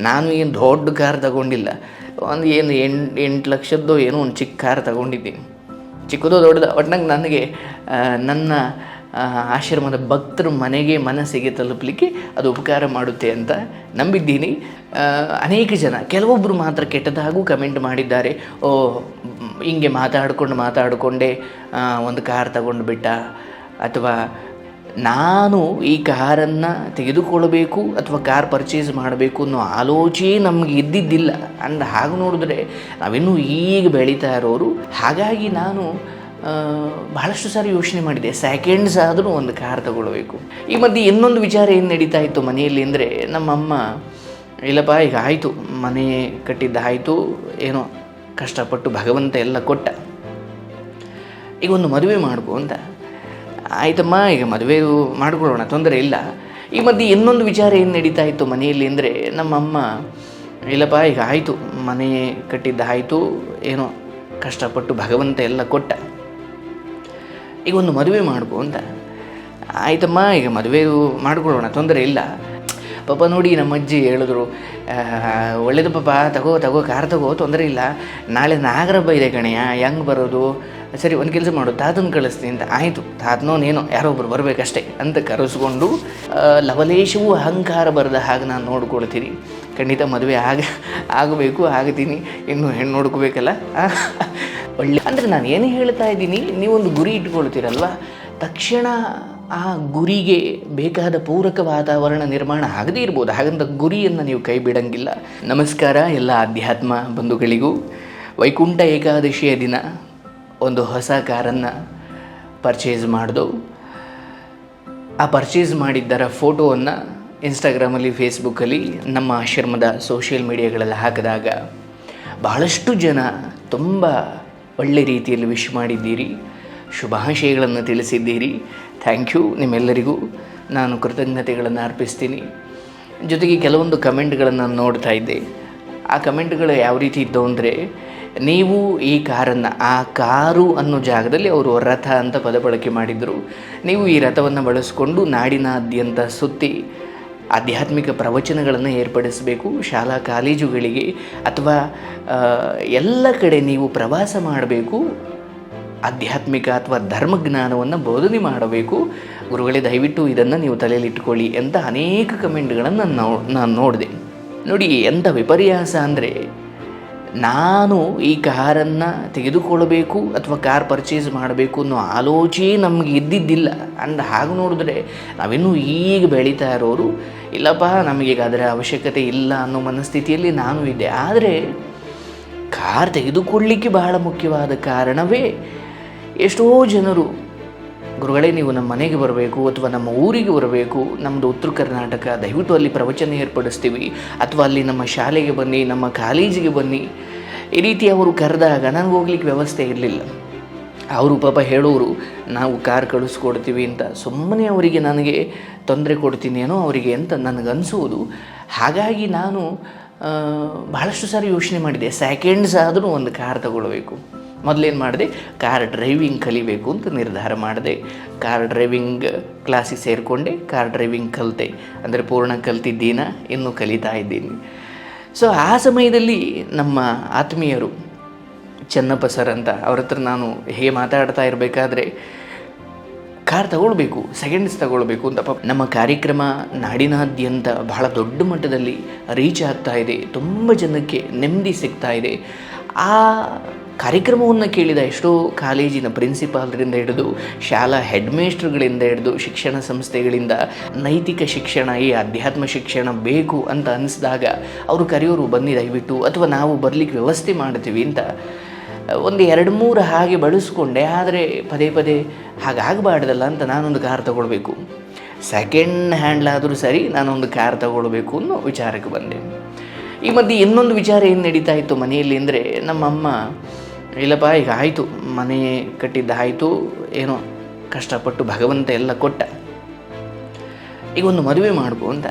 ನಾನು ಏನು ದೊಡ್ಡ ಕಾರ್ ತಗೊಂಡಿಲ್ಲ. ಒಂದು ಏನು ಎಂಟು ಎಂಟು ಲಕ್ಷದ್ದು ಏನೋ ಒಂದು ಚಿಕ್ಕ ಕಾರ್ ತಗೊಂಡಿದ್ದೀನಿ. ಚಿಕ್ಕದು ದೊಡ್ಡದು ಒಟ್ನಾಗ ನನಗೆ ನನ್ನ ಆಶ್ರಮದ ಭಕ್ತರ ಮನೆಗೆ ಮನಸ್ಸಿಗೆ ತಲುಪಲಿಕ್ಕೆ ಅದು ಉಪಕಾರ ಮಾಡುತ್ತೆ ಅಂತ ನಂಬಿದ್ದೀನಿ. ಅನೇಕ ಜನ ಕೆಲವೊಬ್ಬರು ಮಾತ್ರ ಕೆಟ್ಟದಾಗೂ ಕಮೆಂಟ್ ಮಾಡಿದ್ದಾರೆ. ಓ, ಹಿಂಗೆ ಮಾತಾಡಿಕೊಂಡು ಮಾತಾಡಿಕೊಂಡೇ ಒಂದು ಕಾರ್ ತಗೊಂಡು ಬಿಟ್ಟ, ಅಥವಾ ನಾನು ಈ ಕಾರನ್ನು ತೆಗೆದುಕೊಳ್ಳಬೇಕು ಅಥವಾ ಕಾರ್ ಪರ್ಚೇಸ್ ಮಾಡಬೇಕು ಅನ್ನೋ ಆಲೋಚನೆ ನಮಗೆ ಇದ್ದಿದ್ದಿಲ್ಲ. ಅಂದ ಹಾಗೆ ನೋಡಿದ್ರೆ ನಾವಿನ್ನೂ ಈಗ ಬೆಳೀತಾ ಇರೋರು, ಹಾಗಾಗಿ ನಾನು ಬಹಳಷ್ಟು ಸಾರಿ ಯೋಚನೆ ಮಾಡಿದೆ. ಸೆಕೆಂಡ್ಸ್ ಆದರೂ ಒಂದು ಕಾರ್ ತಗೊಳ್ಬೇಕು. ಈ ಮಧ್ಯೆ ಇನ್ನೊಂದು ವಿಚಾರ ಏನು ನಡೀತಾ ಇತ್ತು ಮನೆಯಲ್ಲಿ ಅಂದರೆ ನಮ್ಮಮ್ಮ, ಇಲ್ಲಪ್ಪ, ಈಗ ಆಯಿತು, ಮನೆ ಕಟ್ಟಿದ್ದಾಯಿತು ಏನೋ ಕಷ್ಟಪಟ್ಟು ಭಗವಂತ ಎಲ್ಲ ಕೊಟ್ಟ. ಈಗ ಒಂದು ಮದುವೆ ಮಾಡ್ಬೋ ಅಂತ. ಆಯ್ತಮ್ಮ, ಈಗ ಮದುವೆ ಮಾಡಿಕೊಳ್ಳೋಣ, ತೊಂದರೆ ಇಲ್ಲ. ಈ ಮಧ್ಯೆ ಇನ್ನೊಂದು ವಿಚಾರ ಏನು ನಡೀತಾ ಇತ್ತು ಮನೆಯಲ್ಲಿ ಅಂದರೆ ನಮ್ಮಮ್ಮ ಇಲ್ಲಪ್ಪ, ಈಗ ಆಯಿತು, ಮನೆ ಕಟ್ಟಿದ್ದಾಯಿತು ಏನೋ ಕಷ್ಟಪಟ್ಟು ಭಗವಂತ ಎಲ್ಲ ಕೊಟ್ಟ. ಈಗ ಒಂದು ಮದುವೆ ಮಾಡ್ಕೊ ಅಂತ. ಆಯ್ತಮ್ಮ, ಈಗ ಮದುವೆ ಮಾಡಿಕೊಳ್ಳೋಣ, ತೊಂದರೆ ಇಲ್ಲ. ಪಾಪ ನೋಡಿ, ನಮ್ಮ ಅಜ್ಜಿ ಹೇಳಿದ್ರು ಒಳ್ಳೇದು ಪಾಪ, ತಗೋ ತಗೋ, ಕಾರ್ ತಗೋ, ತೊಂದರೆ ಇಲ್ಲ. ನಾಳೆ ನಾಗರಬ್ಬ ಇದೆ ಕಣೆಯ ಹೆಂಗೆ ಬರೋದು? ಸರಿ, ಒಂದು ಕೆಲಸ ಮಾಡು ತಾತನ ಕಳಿಸ್ತೀನಿ ಅಂತ. ಆಯಿತು ತಾತನೋನೇನೋ ಯಾರೋ ಒಬ್ರು ಬರಬೇಕಷ್ಟೇ ಅಂತ ಕರೆಸ್ಕೊಂಡು ಲವಲೇಶವು ಅಹಂಕಾರ ಬರದ ಹಾಗೆ ನಾನು ನೋಡ್ಕೊಳ್ತೀನಿ. ಖಂಡಿತ ಮದುವೆ ಆಗ ಆಗಬೇಕು, ಆಗ್ತೀನಿ. ಇನ್ನು ಹೆಣ್ಣು ನೋಡ್ಕೋಬೇಕಲ್ಲ? ಒಳ್ಳೆ ಅಂದರೆ ನಾನು ಏನು ಹೇಳ್ತಾ ಇದ್ದೀನಿ, ನೀವೊಂದು ಗುರಿ ಇಟ್ಕೊಳ್ತೀರಲ್ವ? ತಕ್ಷಣ ಆ ಗುರಿಗೆ ಬೇಕಾದ ಪೂರಕ ವಾತಾವರಣ ನಿರ್ಮಾಣ ಆಗದೇ ಇರ್ಬೋದು. ಹಾಗಂತ ಗುರಿಯನ್ನು ನೀವು ಕೈ ಬಿಡಂಗಿಲ್ಲ. ನಮಸ್ಕಾರ, ಎಲ್ಲ ಆಧ್ಯಾತ್ಮ ಬಂಧುಗಳಿಗೂ. ವೈಕುಂಠ ಏಕಾದಶಿಯ ದಿನ. ಒಂದು ಹೊಸ ಕಾರನ್ನು ಪರ್ಚೇಸ್ ಮಾಡಿದೋ. ಆ ಪರ್ಚೇಸ್ ಮಾಡಿದ್ದರ ಫೋಟೋವನ್ನು ಇನ್ಸ್ಟಾಗ್ರಾಮಲ್ಲಿ ಫೇಸ್ಬುಕ್ಕಲ್ಲಿ ನಮ್ಮ ಆಶ್ರಮದ ಸೋಷಿಯಲ್ ಮೀಡಿಯಾಗಳಲ್ಲಿ ಹಾಕಿದಾಗ ಬಹಳಷ್ಟು ಜನ ತುಂಬ ಒಳ್ಳೆ ರೀತಿಯಲ್ಲಿ ವಿಶ್ ಮಾಡಿದ್ದೀರಿ. ಶುಭಾಶಯಗಳನ್ನು ತಿಳಿಸಿದ್ದೀರಿ. ಥ್ಯಾಂಕ್ ಯು ನಿಮ್ಮೆಲ್ಲರಿಗೂ. ನಾನು ಕೃತಜ್ಞತೆಗಳನ್ನು ಅರ್ಪಿಸ್ತೀನಿ. ಜೊತೆಗೆ ಕೆಲವೊಂದು ಕಮೆಂಟ್ಗಳನ್ನು ನಾನು ನೋಡ್ತಾ ಇದ್ದೆ. ಆ ಕಮೆಂಟ್ಗಳು ಯಾವ ರೀತಿ ಇದ್ದವು ಅಂದರೆ ನೀವು ಈ ಕಾರನ್ನು, ಆ ಕಾರು ಅನ್ನೋ ಜಾಗದಲ್ಲಿ ಅವರು ರಥ ಅಂತ ಪದ ಬಳಕೆ ಮಾಡಿದರು. ನೀವು ಈ ರಥವನ್ನು ಬಳಸಿಕೊಂಡು ನಾಡಿನಾದ್ಯಂತ ಸುತ್ತಿ ಆಧ್ಯಾತ್ಮಿಕ ಪ್ರವಚನಗಳನ್ನು ಏರ್ಪಡಿಸಬೇಕು. ಶಾಲಾ ಕಾಲೇಜುಗಳಿಗೆ ಅಥವಾ ಎಲ್ಲ ಕಡೆ ನೀವು ಪ್ರವಾಸ ಮಾಡಬೇಕು. ಆಧ್ಯಾತ್ಮಿಕ ಅಥವಾ ಧರ್ಮಜ್ಞಾನವನ್ನು ಬೋಧನೆ ಮಾಡಬೇಕು. ಗುರುಗಳೇ, ದಯವಿಟ್ಟು ಇದನ್ನು ನೀವು ತಲೆಯಲ್ಲಿಟ್ಕೊಳ್ಳಿ ಅಂತ ಅನೇಕ ಕಮೆಂಟ್ಗಳನ್ನು ನಾನು ನಾನು ನೋಡಿದೆ. ನೋಡಿ ಎಂಥ ವಿಪರ್ಯಾಸ ಅಂದರೆ ನಾನು ಈ ಕಾರನ್ನು ತೆಗೆದುಕೊಳ್ಳಬೇಕು ಅಥವಾ ಕಾರ್ ಪರ್ಚೇಸ್ ಮಾಡಬೇಕು ಅನ್ನೋ ಆಲೋಚನೆ ನಮಗೆ ಇದ್ದಿದ್ದಿಲ್ಲ. ಅಂದ ಹಾಗೆ ನೋಡಿದ್ರೆ ನಾವಿನ್ನೂ ಈಗ ಬೆಳೀತಾ ಇರೋರು, ಇಲ್ಲಪ್ಪ ನಮಗೀಗ ಅದರ ಅವಶ್ಯಕತೆ ಇಲ್ಲ ಅನ್ನೋ ಮನಸ್ಥಿತಿಯಲ್ಲಿ ನಾನು ಇದ್ದೆ. ಆದರೆ ಕಾರ್ ತೆಗೆದುಕೊಳ್ಳಲಿಕ್ಕೆ ಬಹಳ ಮುಖ್ಯವಾದ ಕಾರಣವೇ ಎಷ್ಟೋ ಜನರು ಗುರುಗಳೇ, ನೀವು ನಮ್ಮ ಮನೆಗೆ ಬರಬೇಕು ಅಥವಾ ನಮ್ಮ ಊರಿಗೆ ಬರಬೇಕು ನಮ್ಮದು ಉತ್ತರ ಕರ್ನಾಟಕ, ದಯವಿಟ್ಟು ಅಲ್ಲಿ ಪ್ರವಚನ ಏರ್ಪಡಿಸ್ತೀವಿ. ಅಥವಾ ಅಲ್ಲಿ ನಮ್ಮ ಶಾಲೆಗೆ ಬನ್ನಿ, ನಮ್ಮ ಕಾಲೇಜಿಗೆ ಬನ್ನಿ. ಈ ರೀತಿ ಅವರು ಕರೆದಾಗ ನನಗೆ ಹೋಗ್ಲಿಕ್ಕೆ ವ್ಯವಸ್ಥೆ ಇರಲಿಲ್ಲ. ಅವರು ಪಾಪ ಹೇಳೋರು, ನಾವು ಕಾರ್ ಕಳಿಸ್ಕೊಡ್ತೀವಿ ಅಂತ. ಸುಮ್ಮನೆ ಅವರಿಗೆ ನನಗೆ ತೊಂದರೆ ಕೊಡ್ತೀನೇನೋ ಅವರಿಗೆ ಅಂತ ನನಗನ್ಸುವುದು ಹಾಗಾಗಿ ನಾನು ಬಹಳಷ್ಟು ಸಾರಿ ಯೋಚನೆ ಮಾಡಿದೆ. ಸೆಕೆಂಡ್ಸ್ ಆದರೂ ಒಂದು ಕಾರ್ ತಗೊಳ್ಬೇಕು. ಮೊದಲೇನು ಮಾಡಿದೆ? ಕಾರ್ ಡ್ರೈವಿಂಗ್ ಕಲಿಬೇಕು ಅಂತ ನಿರ್ಧಾರ ಮಾಡಿದೆ. ಕಾರ್ ಡ್ರೈವಿಂಗ್ ಕ್ಲಾಸಿಗೆ ಸೇರಿಕೊಂಡೆ ಕಾರ್ ಡ್ರೈವಿಂಗ್ ಕಲಿತೆ. ಅಂದರೆ ಪೂರ್ಣ ಕಲ್ತಿದ್ದೀನ, ಇನ್ನೂ ಕಲಿತಾ ಇದ್ದೀನಿ. ಸೊ ಆ ಸಮಯದಲ್ಲಿ ನಮ್ಮ ಆತ್ಮೀಯರು ಚೆನ್ನಪ್ಪ ಸರ್ ಅಂತ, ಅವ್ರ ಹತ್ರ ನಾನು ಹೇಗೆ ಮಾತಾಡ್ತಾ ಇರಬೇಕಾದ್ರೆ ಕಾರ್ ತಗೊಳ್ಬೇಕು ಸೆಕೆಂಡ್ಸ್ ತಗೊಳ್ಬೇಕು ಅಂತ. ನಮ್ಮ ಕಾರ್ಯಕ್ರಮ ನಾಡಿನಾದ್ಯಂತ ಬಹಳ ದೊಡ್ಡ ಮಟ್ಟದಲ್ಲಿ ರೀಚ್ ಆಗ್ತಾ ಇದೆ. ತುಂಬ ಜನಕ್ಕೆ ನೆಮ್ಮದಿ ಸಿಗ್ತಾ ಇದೆ. ಆ ಕಾರ್ಯಕ್ರಮವನ್ನು ಕೇಳಿದ ಎಷ್ಟೋ ಕಾಲೇಜಿನ ಪ್ರಿನ್ಸಿಪಾಲ್ರಿಂದ ಹಿಡಿದು ಶಾಲಾ ಹೆಡ್ ಮೇಸ್ಟ್ರುಗಳಿಂದ ಹಿಡಿದು ಶಿಕ್ಷಣ ಸಂಸ್ಥೆಗಳಿಂದ ನೈತಿಕ ಶಿಕ್ಷಣ, ಈ ಅಧ್ಯಾತ್ಮ ಶಿಕ್ಷಣ ಬೇಕು ಅಂತ ಅನಿಸಿದಾಗ ಅವರು ಕರೆಯೋರು ಬನ್ನಿ ದಯವಿಟ್ಟು ಅಥವಾ ನಾವು ಬರಲಿಕ್ಕೆ ವ್ಯವಸ್ಥೆ ಮಾಡ್ತೀವಿ ಅಂತ. ಒಂದು ಎರಡು ಮೂರು ಹಾಗೆ ಬಳಸ್ಕೊಂಡೆ, ಆದರೆ ಪದೇ ಪದೇ ಹಾಗಾಗಬಾರ್ದಲ್ಲ ಅಂತ ನಾನೊಂದು ಕಾರ್ ತಗೊಳ್ಬೇಕು. ಸೆಕೆಂಡ್ ಹ್ಯಾಂಡ್ಲಾದರೂ ಸರಿ ನಾನೊಂದು ಕಾರ್ ತಗೊಳ್ಬೇಕು ಅನ್ನೋ ವಿಚಾರಕ್ಕೆ ಬಂದೆ. ಈ ಮಧ್ಯೆ ಇನ್ನೊಂದು ವಿಚಾರ ಏನು ನಡೀತಾ ಇತ್ತು ಮನೆಯಲ್ಲಿ ಅಂದರೆ ನಮ್ಮಮ್ಮ ಇಲ್ಲಪ್ಪ, ಈಗ ಆಯಿತು. ಮನೆ ಕಟ್ಟಿದ್ದಾಯಿತು ಏನೋ ಕಷ್ಟಪಟ್ಟು ಭಗವಂತ ಎಲ್ಲ ಕೊಟ್ಟ. ಈಗ ಒಂದು ಮದುವೆ ಮಾಡ್ಬೋ ಅಂತ.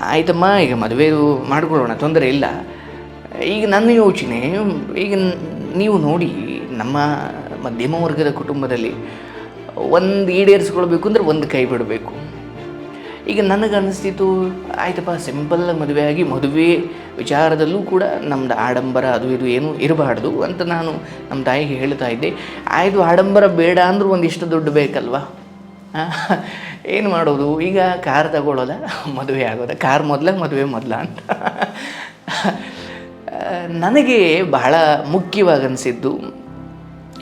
ಆಯಿತಮ್ಮ, ಈಗ ಮದುವೆ ಮಾಡ್ಕೊಳ್ಳೋಣ, ತೊಂದರೆ ಇಲ್ಲ. ಈಗ ನನ್ನ ಯೋಚನೆ, ಈಗ ನೀವು ನೋಡಿ ನಮ್ಮ ಮಧ್ಯಮ ವರ್ಗದ ಕುಟುಂಬದಲ್ಲಿ ಒಂದು ಈಡೇರಿಸ್ಕೊಳ್ಬೇಕು ಅಂದರೆ ಒಂದು ಕೈ ಬಿಡಬೇಕು. ಈಗ ನನಗೆ ನನಗನ್ನಿಸ್ತಿತ್ತು, ಆಯ್ತಪ್ಪ ಸಿಂಪಲ್ ಮದುವೆ ಆಗಿ ಮದುವೆ ವಿಚಾರದಲ್ಲೂ ಕೂಡ ನಮ್ದು ಆಡಂಬರ ಅದು ಇದು ಏನೂ ಇರಬಾರ್ದು ಅಂತ ನಾನು ನಮ್ಮ ತಾಯಿಗೆ ಹೇಳ್ತಾ ಇದ್ದೆ. ಆಯಿತು, ಆಡಂಬರ ಬೇಡ ಅಂದರೂ ಒಂದಿಷ್ಟು ದುಡ್ಡು ಬೇಕಲ್ವಾ? ಏನು ಮಾಡೋದು? ಈಗ ಕಾರ್ ತಗೊಳ್ಳೋದ ಮದುವೆ ಆಗೋದ? ಕಾರ್ ಮೊದಲ, ಮದುವೆ ಮೊದಲ ಅಂತ. ನನಗೆ ಬಹಳ ಮುಖ್ಯವಾಗಿ ಅನಿಸಿದ್ದು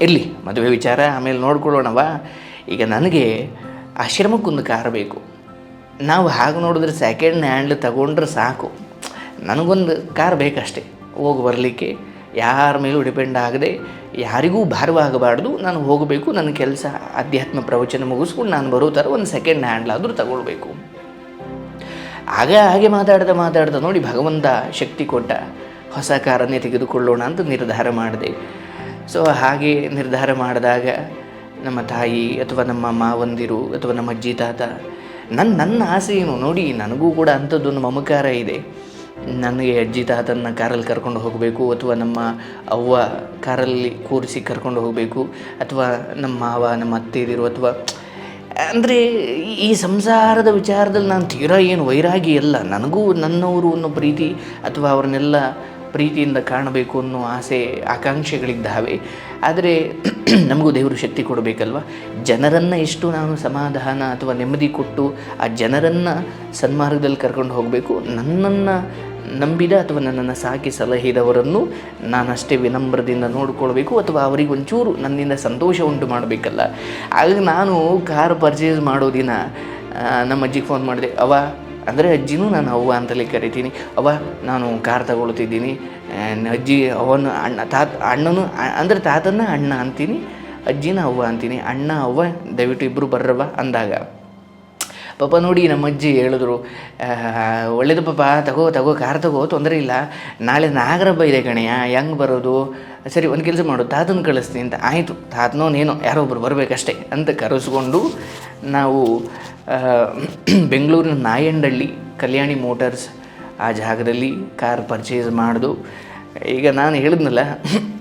ಇರಲಿ, ಮದುವೆ ವಿಚಾರ ಆಮೇಲೆ ನೋಡ್ಕೊಳ್ಳೋಣವ ಈಗ ನನಗೆ ಆಶ್ರಮಕ್ಕೊಂದು ಕಾರ್ ಬೇಕು. ನಾವು ಹಾಗೆ ನೋಡಿದ್ರೆ ಸೆಕೆಂಡ್ ಹ್ಯಾಂಡ್ ತಗೊಂಡ್ರೆ ಸಾಕು. ನನಗೊಂದು ಕಾರ್ ಬೇಕಷ್ಟೇ. ಹೋಗಿ ಬರಲಿಕ್ಕೆ ಯಾರ ಮೇಲೂ ಡಿಪೆಂಡ್ ಆಗದೆ, ಯಾರಿಗೂ ಭಾರವಾಗಬಾರ್ದು, ನಾನು ಹೋಗಬೇಕು, ನನ್ನ ಕೆಲಸ, ಅಧ್ಯಾತ್ಮ ಪ್ರವಚನ ಮುಗಿಸ್ಕೊಂಡು ನಾನು ಬರೋ ಥರ ಒಂದು ಸೆಕೆಂಡ್ ಹ್ಯಾಂಡ್ಲಾದರೂ ತಗೊಳ್ಬೇಕು. ಆಗ ಹಾಗೆ ಮಾತಾಡ್ತಾ ಮಾತಾಡ್ತಾ ನೋಡಿ ಭಗವಂತ ಶಕ್ತಿ ಕೊಟ್ಟ ಹೊಸ ಕಾರನ್ನೇ ತೆಗೆದುಕೊಳ್ಳೋಣ ಅಂತ ನಿರ್ಧಾರ ಮಾಡಿದೆ. ಸೊ ಹಾಗೆ ನಿರ್ಧಾರ ಮಾಡಿದಾಗ ನಮ್ಮ ತಾಯಿ ಅಥವಾ ನಮ್ಮ ಮಾವಂದಿರು ಅಥವಾ ನಮ್ಮ ಅಜ್ಜಿ, ತಾತ ನನ್ನ ನನ್ನ ಆಸೆ ಏನು? ನೋಡಿ, ನನಗೂ ಕೂಡ ಅಂಥದ್ದೊಂದು ಮಮಕಾರ ಇದೆ. ನನಗೆ ಅಜ್ಜಿ ತಾತನ ಕಾರಲ್ಲಿ ಕರ್ಕೊಂಡು ಹೋಗಬೇಕು, ಅಥವಾ ನಮ್ಮ ಅವ್ವ ಕಾರಲ್ಲಿ ಕೂರಿಸಿ ಕರ್ಕೊಂಡು ಹೋಗಬೇಕು, ಅಥವಾ ನಮ್ಮ ಮಾವ, ನಮ್ಮ ಅತ್ತೆದಿರು ಅಥವಾ, ಅಂದರೆ ಈ ಸಂಸಾರದ ವಿಚಾರದಲ್ಲಿ ನಾನು ತೀರಾ ಏನು ವೈರಾಗಿ ಅಲ್ಲ ನನಗೂ ನನ್ನವರು ಅನ್ನೋ ಪ್ರೀತಿ, ಅಥವಾ ಅವ್ರನ್ನೆಲ್ಲ ಪ್ರೀತಿಯಿಂದ ಕಾಣಬೇಕು ಅನ್ನೋ ಆಸೆ, ಆಕಾಂಕ್ಷೆಗಳಿದ್ದಾವೆ. ಆದರೆ ನಮಗೂ ದೇವರು ಶಕ್ತಿ ಕೊಡಬೇಕಲ್ವ? ಜನರನ್ನು ಎಷ್ಟು ನಾನು ಸಮಾಧಾನ ಅಥವಾ ನೆಮ್ಮದಿ ಕೊಟ್ಟು ಆ ಜನರನ್ನು ಸನ್ಮಾರ್ಗದಲ್ಲಿ ಕರ್ಕೊಂಡು ಹೋಗಬೇಕು? ನನ್ನನ್ನು ನಂಬಿದ ಅಥವಾ ನನ್ನನ್ನು ಸಾಕಿ ಸಲಹಿದವರನ್ನು ನಾನಷ್ಟೇ ವಿನಮ್ರದಿಂದ ನೋಡಿಕೊಳ್ಬೇಕು ಅಥವಾ ಅವರಿಗೆ ಒಂಚೂರು ನನ್ನಿಂದ ಸಂತೋಷ ಉಂಟು ಮಾಡಬೇಕಲ್ಲ. ಆಗ ನಾನು ಕಾರ್ ಪರ್ಚೇಸ್ ಮಾಡೋ ದಿನ ನಮ್ಮ ಅಜ್ಜಿಗೆ ಫೋನ್ ಮಾಡಿದೆ ಅವ ಅಂದರೆ ಅಜ್ಜಿನೂ ನಾನು ಅವ್ವ ಅಂತಲೇ ಕರಿತೀನಿ. ಅವ್ವ, ನಾನು ಕಾರ್ ತಗೊಳ್ತಿದ್ದೀನಿ. ಅಜ್ಜಿ ಅವನು ಅಣ್ಣ, ತಾತ, ಅಣ್ಣನು, ಅಂದರೆ ತಾತನ ಅಣ್ಣ ಅಂತೀನಿ, ಅಜ್ಜಿನ ಅವ್ವ ಅಂತೀನಿ. ಅಣ್ಣ, ಅವ್ವ, ದಯವಿಟ್ಟು ಇಬ್ಬರು ಬರ್ರವ್ವ ಅಂದಾಗ. ಪಾಪ ನೋಡಿ ನಮ್ಮ ಅಜ್ಜಿ ಹೇಳಿದ್ರು ಒಳ್ಳೇದು ಪಾಪ, ತಗೋ ತಗೋ ಕಾರ್ ತಗೋ, ತೊಂದರೆ ಇಲ್ಲ. ನಾಳೆ ನಾಗರಬ್ಬ ಇದೆ ಕಣೆಯ ಹೆಂಗ್ ಬರೋದು? ಸರಿ, ಒಂದು ಕೆಲಸ ಮಾಡು, ತಾತನ ಕಳಿಸ್ತೀನಿ ಅಂತ. ಆಯಿತು, ತಾತನೋ, ನೇನೋ, ಯಾರೋ ಒಬ್ಬರು ಬರಬೇಕಷ್ಟೇ, ಅಂತ ಕರೆಸ್ಕೊಂಡು ನಾವು ಬೆಂಗಳೂರಿನ ನಾಯಂಡಳ್ಳಿ ಕಲ್ಯಾಣಿ ಮೋಟರ್ಸ್ ಆ ಜಾಗದಲ್ಲಿ ಕಾರ್ ಪರ್ಚೇಸ್ ಮಾಡಿದು. ಈಗ ನಾನು ಹೇಳಿದ್ನಲ್ಲ,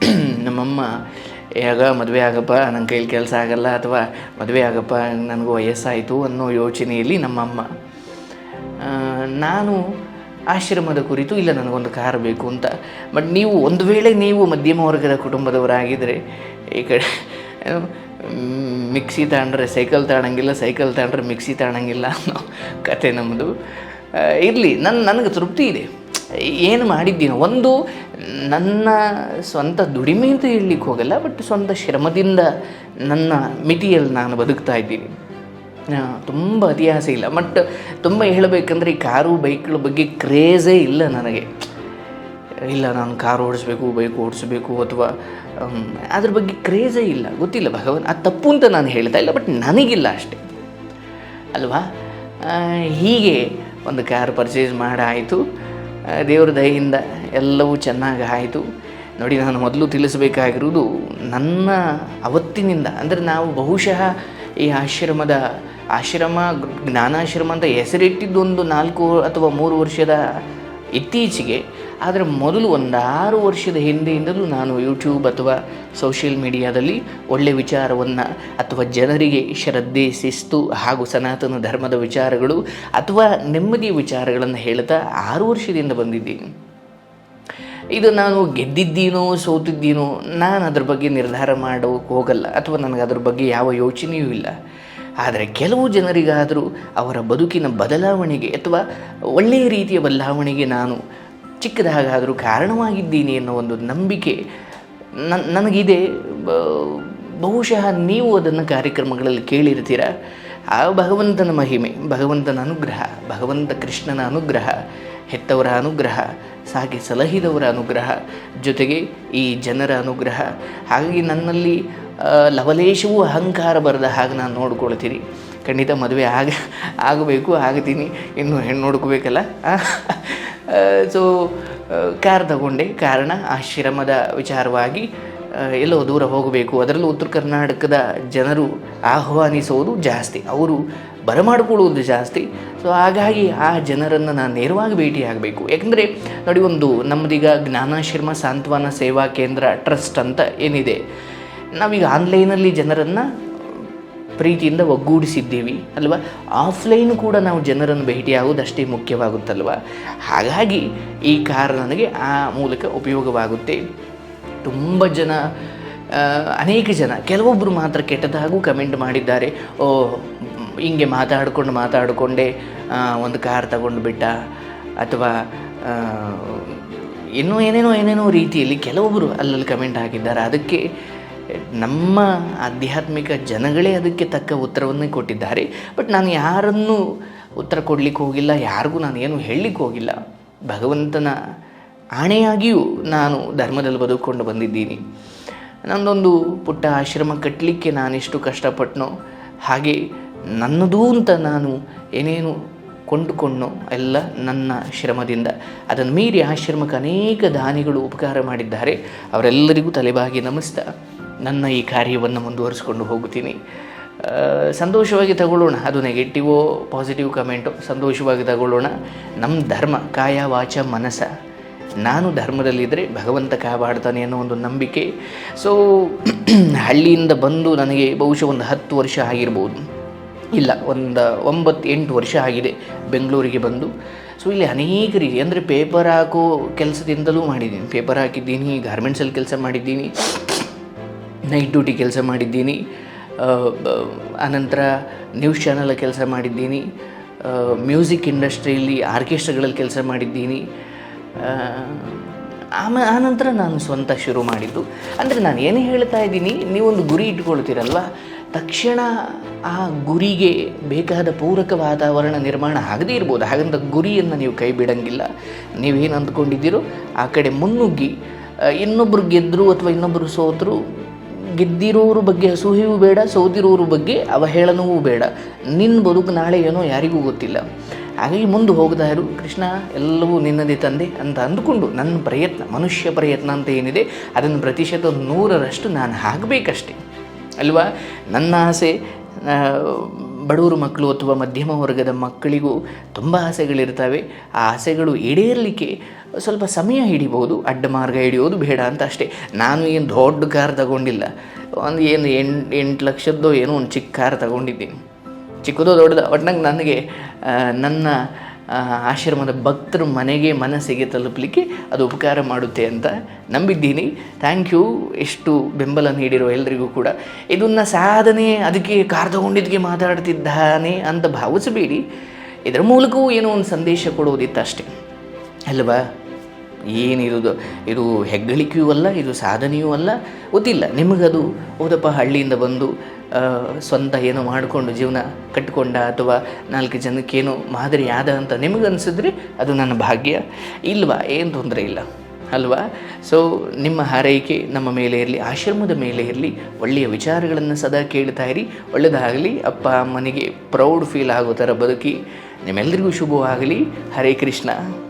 ನಮ್ಮಮ್ಮ ಯಾಗ ಮದುವೆ ಆಗಪ್ಪ ನನ್ನ ಕೈಲಿ ಕೆಲಸ ಆಗಲ್ಲ ಅಥವಾ ಮದುವೆ ಆಗಪ್ಪ, ನನಗೂ ವಯಸ್ಸಾಯಿತು ಅನ್ನೋ ಯೋಚನೆಯಲ್ಲಿ ನಮ್ಮಮ್ಮ. ನಾನು ಆಶ್ರಮದ ಕುರಿತು ಇಲ್ಲ, ನನಗೊಂದು ಕಾರ್ ಬೇಕು ಅಂತ. ಬಟ್ ನೀವು ಒಂದು ವೇಳೆ ನೀವು ಮಧ್ಯಮ ವರ್ಗದ ಕುಟುಂಬದವರಾಗಿದ್ದರೆ ಈ ಕಡೆ ಮಿಕ್ಸಿ ತಗೊಂಡ್ರೆ ಸೈಕಲ್ ತಾಣಂಗಿಲ್ಲ, ಸೈಕಲ್ ತಗೊಂಡ್ರೆ ಮಿಕ್ಸಿ ತಾಣಂಗಿಲ್ಲ ಅನ್ನೋ ಕತೆ ನಮ್ಮದು ಇರಲಿ ನನ್ನ ನನಗೆ ತೃಪ್ತಿ ಇದೆ. ಏನು ಮಾಡಿದ್ದೀನೋ, ಒಂದು ನನ್ನ ಸ್ವಂತ ದುಡಿಮೆ ಅಂತ ಹೇಳಲಿಕ್ಕೆ ಹೋಗಲ್ಲ ಬಟ್ ಸ್ವಂತ ಶ್ರಮದಿಂದ ನನ್ನ ಮಿತಿಯಲ್ಲಿ ನಾನು ಬದುಕ್ತಾ ಇದ್ದೀನಿ. ತುಂಬ ಇತಿಹಾಸ ಇಲ್ಲ. ಬಟ್ ತುಂಬ ಹೇಳಬೇಕಂದ್ರೆ ಈ ಕಾರು, ಬೈಕ್ಗಳ ಬಗ್ಗೆ ಕ್ರೇಜೇ ಇಲ್ಲ ನನಗೆ. ಇಲ್ಲ, ನಾನು ಕಾರ್ ಓಡಿಸ್ಬೇಕು, ಬೈಕ್ ಓಡಿಸ್ಬೇಕು ಅಥವಾ ಅದ್ರ ಬಗ್ಗೆ ಕ್ರೇಜೇ ಇಲ್ಲ. ಗೊತ್ತಿಲ್ಲ, ಭಗವಾನ್ ಅದು ತಪ್ಪು ಅಂತ ನಾನು ಹೇಳ್ತಾ ಇಲ್ಲ ಬಟ್ ನನಗಿಲ್ಲ ಅಷ್ಟೇ. ಅಲ್ವಾ? ಹೀಗೆ ಒಂದು ಕಾರ್ ಪರ್ಚೇಸ್ ಮಾಡಾಯಿತು. ದೇವ್ರ ದಯೆಯಿಂದ ಎಲ್ಲವೂ ಚೆನ್ನಾಗಿ ಆಯಿತು. ನೋಡಿ, ನಾನು ಮೊದಲು ತಿಳಿಸಬೇಕಾಗಿರುವುದು ನನ್ನ ಅವತ್ತಿನಿಂದ, ಅಂದರೆ ನಾವು ಬಹುಶಃ ಈ ಆಶ್ರಮದ ಆಶ್ರಮ, ಜ್ಞಾನಾಶ್ರಮ ಅಂತ ಹೆಸರಿಟ್ಟಿದ್ದೊಂದು ನಾಲ್ಕು ಅಥವಾ ಮೂರು ವರ್ಷದ ಇತ್ತೀಚೆಗೆ ಆದರೆ ಮೊದಲು ಒಂದಾರು ವರ್ಷದ ಹಿಂದೆಯಿಂದಲೂ ನಾನು ಯೂಟ್ಯೂಬ್ ಅಥವಾ ಸೋಷಿಯಲ್ ಮೀಡಿಯಾದಲ್ಲಿ ಒಳ್ಳೆ ವಿಚಾರವನ್ನು ಅಥವಾ ಜನರಿಗೆ ಶ್ರದ್ಧೆ, ಶಿಸ್ತು ಹಾಗೂ ಸನಾತನ ಧರ್ಮದ ವಿಚಾರಗಳು ಅಥವಾ ನೆಮ್ಮದಿಯ ವಿಚಾರಗಳನ್ನು ಹೇಳ್ತಾ ಆರು ವರ್ಷದಿಂದ ಬಂದಿದ್ದೀನಿ ಇದು ನಾನು ಗೆದ್ದಿದ್ದೀನೋ, ಸೋತಿದ್ದೀನೋ ನಾನು ಅದ್ರ ಬಗ್ಗೆ ನಿರ್ಧಾರ ಮಾಡೋಕೆ ಹೋಗಲ್ಲ ಅಥವಾ ನನಗೆ ಅದ್ರ ಬಗ್ಗೆ ಯಾವ ಯೋಚನೆಯೂ ಇಲ್ಲ. ಆದರೆ ಕೆಲವು ಜನರಿಗಾದರೂ ಅವರ ಬದುಕಿನ ಬದಲಾವಣೆಗೆ ಅಥವಾ ಒಳ್ಳೆಯ ರೀತಿಯ ಬದಲಾವಣೆಗೆ ನಾನು ಚಿಕ್ಕದಾಗಾದರೂ ಕಾರಣವಾಗಿದ್ದೀನಿ ಅನ್ನೋ ಒಂದು ನಂಬಿಕೆ ನನ್ನ ನನಗಿದೆ. ಬಹುಶಃ ನೀವು ಅದನ್ನು ಕಾರ್ಯಕ್ರಮಗಳಲ್ಲಿ ಕೇಳಿರ್ತೀರ ಆ ಭಗವಂತನ ಮಹಿಮೆ, ಭಗವಂತನ ಅನುಗ್ರಹ, ಭಗವಂತ ಕೃಷ್ಣನ ಅನುಗ್ರಹ, ಹೆತ್ತವರ ಅನುಗ್ರಹ, ಸಾಗೆ ಸಲಹಿದವರ ಅನುಗ್ರಹ, ಜೊತೆಗೆ ಈ ಜನರ ಅನುಗ್ರಹ. ಹಾಗಾಗಿ ನನ್ನಲ್ಲಿ ಲವಲೇಶವೂ ಅಹಂಕಾರ ಬರದ ಹಾಗೆ ನಾನು ನೋಡ್ಕೊಳ್ತೀನಿ. ಖಂಡಿತ ಮದುವೆ ಆಗ, ಆಗಬೇಕು, ಆಗ್ತೀನಿ. ಇನ್ನು ಹೆಣ್ಣು ನೋಡ್ಕೋಬೇಕಲ್ಲ ಸೊ ಕಾರ್ ತಗೊಂಡೆ ಕಾರಣ ಆಶ್ರಮದ ವಿಚಾರವಾಗಿ ಎಲ್ಲೋ ದೂರ ಹೋಗಬೇಕು. ಅದರಲ್ಲೂ ಉತ್ತರ ಕರ್ನಾಟಕದ ಜನರು ಆಹ್ವಾನಿಸೋದು ಜಾಸ್ತಿ. ಅವರು ಬರಮಾಡಿಕೊಳ್ಳುವುದು ಜಾಸ್ತಿ. ಸೊ, ಹಾಗಾಗಿ ಆ ಜನರನ್ನು ನಾನು ನೇರವಾಗಿ ಭೇಟಿಯಾಗಬೇಕು ಯಾಕಂದರೆ, ನೋಡಿ ಒಂದು ನಮ್ಮದೀಗ ಜ್ಞಾನಾಶ್ರಮ ಸಾಂತ್ವನ ಸೇವಾ ಕೇಂದ್ರ ಟ್ರಸ್ಟ್ ಅಂತ ಏನಿದೆ. ನಾವೀಗ ಆನ್ಲೈನಲ್ಲಿ ಜನರನ್ನು ಪ್ರೀತಿಯಿಂದ ಒಗ್ಗೂಡಿಸಿದ್ದೀವಿ, ಅಲ್ವಾ? ಆಫ್ಲೈನ್ ಕೂಡ ನಾವು ಜನರನ್ನು ಭೇಟಿಯಾಗುವುದಷ್ಟೇ ಮುಖ್ಯವಾಗುತ್ತಲ್ವ? ಹಾಗಾಗಿ ಈ ಕಾರ್ ನನಗೆ ಆ ಮೂಲಕ ಉಪಯೋಗವಾಗುತ್ತೆ. ತುಂಬ ಜನ ಅನೇಕ ಜನ ಕೆಲವೊಬ್ಬರು ಮಾತ್ರ ಕೆಟ್ಟದಾಗೂ ಕಮೆಂಟ್ ಮಾಡಿದ್ದಾರೆ. ಓ, ಹಿಂಗೆ ಮಾತಾಡಿಕೊಂಡು ಮಾತಾಡಿಕೊಂಡೇ ಒಂದು ಕಾರ್ ತಗೊಂಡು ಬಿಟ್ಟ, ಅಥವಾ ಇನ್ನೂ ಏನೇನೋ ಏನೇನೋ ರೀತಿಯಲ್ಲಿ ಕೆಲವೊಬ್ಬರು ಅಲ್ಲಲ್ಲಿ ಕಮೆಂಟ್ ಹಾಕಿದ್ದಾರೆ. ಅದಕ್ಕೆ ನಮ್ಮ ಆಧ್ಯಾತ್ಮಿಕ ಜನಗಳೇ ಅದಕ್ಕೆ ತಕ್ಕ ಉತ್ತರವನ್ನೇ ಕೊಟ್ಟಿದ್ದಾರೆ. ಬಟ್ ನಾನು ಯಾರನ್ನೂ ಉತ್ತರ ಕೊಡಲಿಕ್ಕೆ ಹೋಗಿಲ್ಲ, ಯಾರಿಗೂ ನಾನು ಏನು ಹೇಳಲಿಕ್ಕೆ ಹೋಗಿಲ್ಲ. ಭಗವಂತನ ಆಣೆಯಾಗಿಯೂ ನಾನು ಧರ್ಮದಲ್ಲಿ ಬದುಕೊಂಡು ಬಂದಿದ್ದೀನಿ. ನನ್ನದೊಂದು ಪುಟ್ಟ ಆಶ್ರಮ ಕಟ್ಟಲಿಕ್ಕೆ ನಾನೆಷ್ಟು ಕಷ್ಟಪಟ್ಟನೋ ಹಾಗೆ ನನ್ನದು ಅಂತ ನಾನು ಏನೇನು ಕೊಂಡುಕೊಂಡೋ ಎಲ್ಲ ನನ್ನ ಶ್ರಮದಿಂದ ಅದನ್ನು ಮೀರಿ ಆಶ್ರಮಕ್ಕೆ ಅನೇಕ ದಾನಿಗಳು ಉಪಕಾರ ಮಾಡಿದ್ದಾರೆ. ಅವರೆಲ್ಲರಿಗೂ ತಲೆಬಾಗಿ ನಮಿಸ್ತಾ. ನನ್ನ ಈ ಕಾರ್ಯವನ್ನು ಮುಂದುವರಿಸಿಕೊಂಡು ಹೋಗುತ್ತೀನಿ. ಸಂತೋಷವಾಗಿ ತಗೊಳ್ಳೋಣ. ಅದು ನೆಗೆಟಿವೋ ಪಾಸಿಟಿವ್ ಕಮೆಂಟು ಸಂತೋಷವಾಗಿ ತಗೊಳ್ಳೋಣ. ನಮ್ಮ ಧರ್ಮ, ಕಾಯ, ವಾಚ, ಮನಸ. ನಾನು ಧರ್ಮದಲ್ಲಿದ್ದರೆ ಭಗವಂತ ಕಾಪಾಡ್ತಾನೆ ಅನ್ನೋ ಒಂದು ನಂಬಿಕೆ. ಸೊ ಹಳ್ಳಿಯಿಂದ ಬಂದು ನನಗೆ ಬಹುಶಃ ಒಂದು ಹತ್ತು ವರ್ಷ ಆಗಿರ್ಬೋದು. ಇಲ್ಲ, ಒಂದು ಒಂಬತ್ತು ಎಂಟು ವರ್ಷ ಆಗಿದೆ ಬೆಂಗಳೂರಿಗೆ ಬಂದು. ಸೊ ಇಲ್ಲಿ ಅನೇಕ ರೀತಿ, ಅಂದರೆ ಪೇಪರ್ ಹಾಕೋ ಕೆಲಸದಿಂದಲೂ ಮಾಡಿದ್ದೀನಿ. ಪೇಪರ್ ಹಾಕಿದ್ದೀನಿ ಗಾರ್ಮೆಂಟ್ಸಲ್ಲಿ ಕೆಲಸ ಮಾಡಿದ್ದೀನಿ. ನೈಟ್ ಡ್ಯೂಟಿ ಕೆಲಸ ಮಾಡಿದ್ದೀನಿ. ಆನಂತರ ನ್ಯೂಸ್ ಚಾನಲಲ್ಲಿ ಕೆಲಸ ಮಾಡಿದ್ದೀನಿ. ಮ್ಯೂಸಿಕ್ ಇಂಡಸ್ಟ್ರಿಯಲ್ಲಿ ಆರ್ಕೆಸ್ಟ್ರಾಗಳಲ್ಲಿ ಕೆಲಸ ಮಾಡಿದ್ದೀನಿ. ಆಮ, ಆನಂತರ ನಾನು ಸ್ವಂತ ಶುರು ಮಾಡಿದ್ದು. ಅಂದರೆ ನಾನು ಏನು ಹೇಳ್ತಾ ಇದ್ದೀನಿ, ನೀವೊಂದು ಗುರಿ ಇಟ್ಕೊಳ್ತೀರಲ್ವ? ತಕ್ಷಣ ಆ ಗುರಿಗೆ ಬೇಕಾದ ಪೂರಕ ವಾತಾವರಣ ನಿರ್ಮಾಣ ಆಗದೇ ಇರ್ಬೋದು. ಹಾಗಂತ ಗುರಿಯನ್ನು ನೀವು ಕೈ ಬಿಡಂಗಿಲ್ಲ. ನೀವೇನು ಅಂದ್ಕೊಂಡಿದ್ದೀರೋ, ಆ ಕಡೆ ಮುನ್ನುಗ್ಗಿ ಇನ್ನೊಬ್ಬರು ಗೆದ್ದರು ಅಥವಾ ಇನ್ನೊಬ್ಬರು ಸೋತರು ಗೆದ್ದಿರೋರ ಬಗ್ಗೆ ಅಸೂಹೆಯೂ ಬೇಡ ಸೋದಿರೋರು ಬಗ್ಗೆ ಅವಹೇಳನವೂ ಬೇಡ. ನಿನ್ನ ಬದುಕು ನಾಳೆ ಏನೋ ಯಾರಿಗೂ ಗೊತ್ತಿಲ್ಲ. ಹಾಗಾಗಿ ಮುಂದೆ ಹೋಗದಾರು ಕೃಷ್ಣ, ಎಲ್ಲವೂ ನಿನ್ನದೇ ತಂದೆ ಅಂತ ಅಂದುಕೊಂಡು ನನ್ನ ಪ್ರಯತ್ನ, ಮನುಷ್ಯ ಪ್ರಯತ್ನ ಅಂತ ಏನಿದೆ, ಅದನ್ನು ಪ್ರತಿಶತ ನೂರರಷ್ಟು ನಾನು ಹಾಕಬೇಕಷ್ಟೆ. ಅಲ್ವಾ? ನನ್ನ ಆಸೆ ಬಡವರು ಮಕ್ಕಳು ಅಥವಾ ಮಧ್ಯಮ ವರ್ಗದ ಮಕ್ಕಳಿಗೂ ತುಂಬ ಆಸೆಗಳಿರ್ತವೆ. ಆ ಆಸೆಗಳು ಈಡೇರಲಿಕ್ಕೆ ಸ್ವಲ್ಪ ಸಮಯ ಹಿಡಿಬೋದು, ಅಡ್ಡ ಮಾರ್ಗ ಹಿಡಿಯೋದು ಬೇಡ ಅಂತ ಅಷ್ಟೇ. ನಾನು ಏನು ದೊಡ್ಡ ಕಾರ್ ತಗೊಂಡಿಲ್ಲ. ಒಂದು ಏನು ಎಂಟು ಎಂಟು ಲಕ್ಷದ್ದು ಏನೋ ಒಂದು ಚಿಕ್ಕ ಕಾರ್ ತಗೊಂಡಿದ್ದೀನಿ. ಚಿಕ್ಕದೋ ದೊಡ್ಡದ ಒಟ್ನಾಗ ನನಗೆ ನನ್ನ ಆಶ್ರಮದ ಭಕ್ತರ ಮನೆಗೆ ಮನಸ್ಸಿಗೆ ತಲುಪಲಿಕ್ಕೆ ಅದು ಉಪಕಾರ ಮಾಡುತ್ತೆ ಅಂತ ನಂಬಿದ್ದೀನಿ. ಥ್ಯಾಂಕ್ ಯು ಎಷ್ಟು ಬೆಂಬಲ ನೀಡಿರೋ ಎಲ್ಲರಿಗೂ ಕೂಡ. ಇದನ್ನು ಸಾಧನೆ, ಅದಕ್ಕೆ ಕಾರ್ ತಗೊಂಡಿದ್ದಕ್ಕೆ ಮಾತಾಡ್ತಿದ್ದಾನೆ ಅಂತ ಭಾವಿಸಬೇಡಿ. ಇದರ ಮೂಲಕವೂ ಏನೋ ಒಂದು ಸಂದೇಶ ಕೊಡೋದಿತ್ತು ಅಷ್ಟೇ ಅಲ್ವಾ? ಏನಿದು ಇದು ಹೆಗ್ಗಳಿಕೆಯೂ ಅಲ್ಲ, ಇದು ಸಾಧನೆಯೂ ಅಲ್ಲ, ಗೊತ್ತಿಲ್ಲ. ನಿಮಗದು ಹೌದಪ್ಪ ಹಳ್ಳಿಯಿಂದ ಬಂದು ಸ್ವಂತ ಏನೋ ಮಾಡಿಕೊಂಡು ಜೀವನ ಕಟ್ಟಿಕೊಂಡ ಅಥವಾ ನಾಲ್ಕು ಜನಕ್ಕೇನೋ ಮಾದರಿ ಆದ ಅಂತ ನಿಮಗನ್ಸಿದ್ರೆ ಅದು ನನ್ನ ಭಾಗ್ಯ. ಇಲ್ವಾ? ಏನು ತೊಂದರೆ ಇಲ್ಲ. ಅಲ್ವಾ? ಸೊ ನಿಮ್ಮ ಹಾರೈಕೆ ನಮ್ಮ ಮೇಲೆ ಇರಲಿ, ಆಶ್ರಮದ ಮೇಲೆ ಇರಲಿ, ಒಳ್ಳೆಯ ವಿಚಾರಗಳನ್ನು ಸದಾ ಕೇಳ್ತಾ ಇರಿ. ಒಳ್ಳೆಯದಾಗಲಿ ಅಪ್ಪ, ಅಮ್ಮನಿಗೆ ಪ್ರೌಡ್ ಫೀಲ್ ಆಗೋ ಥರ ಬದುಕಿ ನಿಮ್ಮೆಲ್ಲರಿಗೂ ಶುಭವಾಗಲಿ. ಹರೇ ಕೃಷ್ಣ.